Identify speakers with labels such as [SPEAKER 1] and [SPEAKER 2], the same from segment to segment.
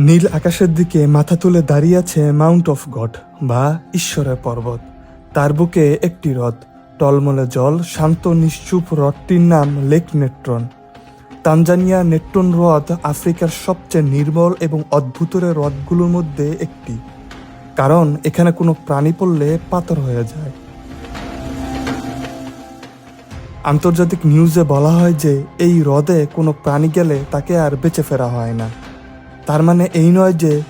[SPEAKER 1] নীল আকাশের দিকে মাথা তুলে দাঁড়িয়ে আছে মাউন্ট অফ গড বা ঈশ্বরের পর্বত। তার বুকে একটি হ্রদ। টলমলে জল, শান্ত, নিশ্চুপ হ্রদটির নাম লেক নেট্রন। তানজানিয়া নেট্রন হ্রদ আফ্রিকার সবচেয়ে নির্মল এবং অদ্ভুতর হ্রদগুলোর মধ্যে একটি। কারণ এখানে কোনো প্রাণী পড়লে পাথর হয়ে যায়। আন্তর্জাতিক নিউজে বলা হয় যে এই হ্রদে কোনো প্রাণী গেলে তাকে আর বেঁচে ফেরা হয় না। তার মানে এই নয় যে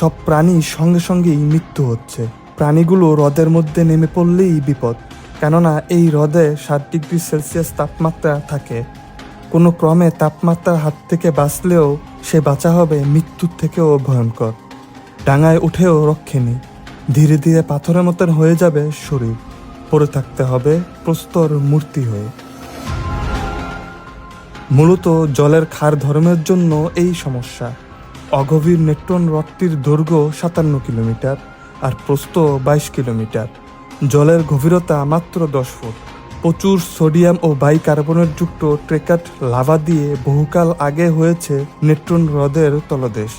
[SPEAKER 1] সব প্রাণী সঙ্গে সঙ্গেই মৃত্যু হচ্ছে। প্রাণীগুলো হ্রদের মধ্যে নেমে পড়লেই বিপদ। কেননা এই হ্রদে ষাট ডিগ্রি সেলসিয়াস তাপমাত্রা থাকে। কোনো ক্রমে তাপমাত্রার হাত থেকে বাঁচলেও সে বাঁচা হবে মৃত্যুর থেকেও ভয়ঙ্কর। ডাঙায় উঠেও রক্ষে নেই। ধীরে ধীরে পাথরের মতন হয়ে যাবে শরীর। পড়ে থাকতে হবে প্রস্তর মূর্তি হয়ে। মূলত জলের ক্ষার ধর্মের জন্য এই সমস্যা। অগভীর নেট্রন হ্রদটির দৈর্ঘ্য সাতান্ন কিলোমিটার আর প্রস্থ বাইশ কিলোমিটার। জলের গভীরতা মাত্র দশ ফুট। প্রচুর সোডিয়াম ও বাইকার্বনেট যুক্ত ট্রেকাট লাভা দিয়ে বহুকাল আগে হয়েছে নেট্রন হ্রদের তলদেশ,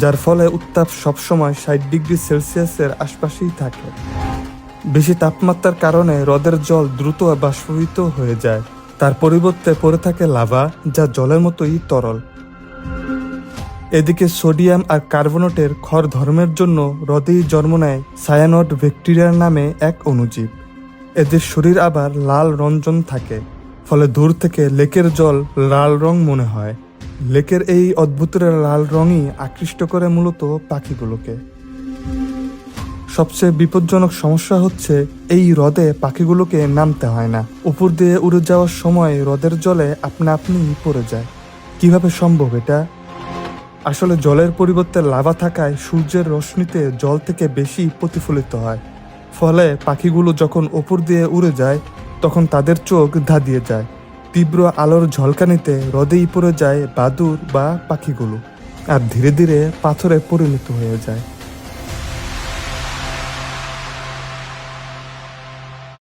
[SPEAKER 1] যার ফলে উত্তাপ সবসময় ষাট ডিগ্রি সেলসিয়াসের আশপাশেই থাকে। বেশি তাপমাত্রার কারণে হ্রদের জল দ্রুত বাষ্পীভূত হয়ে যায়। তার পরিবর্তে পড়ে থাকে লাভা, যা জলের মতোই তরল। এদিকে সোডিয়াম আর কার্বনেটের ক্ষর ধর্মের জন্য হ্রদেই জন্ম নেয় সায়ানড ব্যাকটেরিয়ার নামে এক অণুজীব। এদের শরীর আবার লাল রঞ্জন থাকে, ফলে দূর থেকে লেকের জল লাল রং মনে হয়। লেকের এই অদ্ভুতের লাল রঙই আকৃষ্ট করে মূলত পাখিগুলোকে। সবচেয়ে বিপজ্জনক সমস্যা হচ্ছে এই হ্রদে পাখিগুলোকে নামতে হয় না। উপর দিয়ে উড়ে যাওয়ার সময় হ্রদের জলে আপনা আপনি পড়ে যায়। কীভাবে সম্ভব এটা? আসলে জলের পরিবর্তে লাভা থাকায় সূর্যের রশ্মিতে জল থেকে বেশি প্রতিফলিত হয়। ফলে পাখিগুলো যখন ওপর দিয়ে উড়ে যায়, তখন তাদের চোখ ধাঁধিয়ে যায়। তীব্র আলোর ঝলকানিতে হ্রদেই পড়ে যায় বাদুর বা পাখিগুলো, আর ধীরে ধীরে পাথরে পরিণত হয়ে যায়।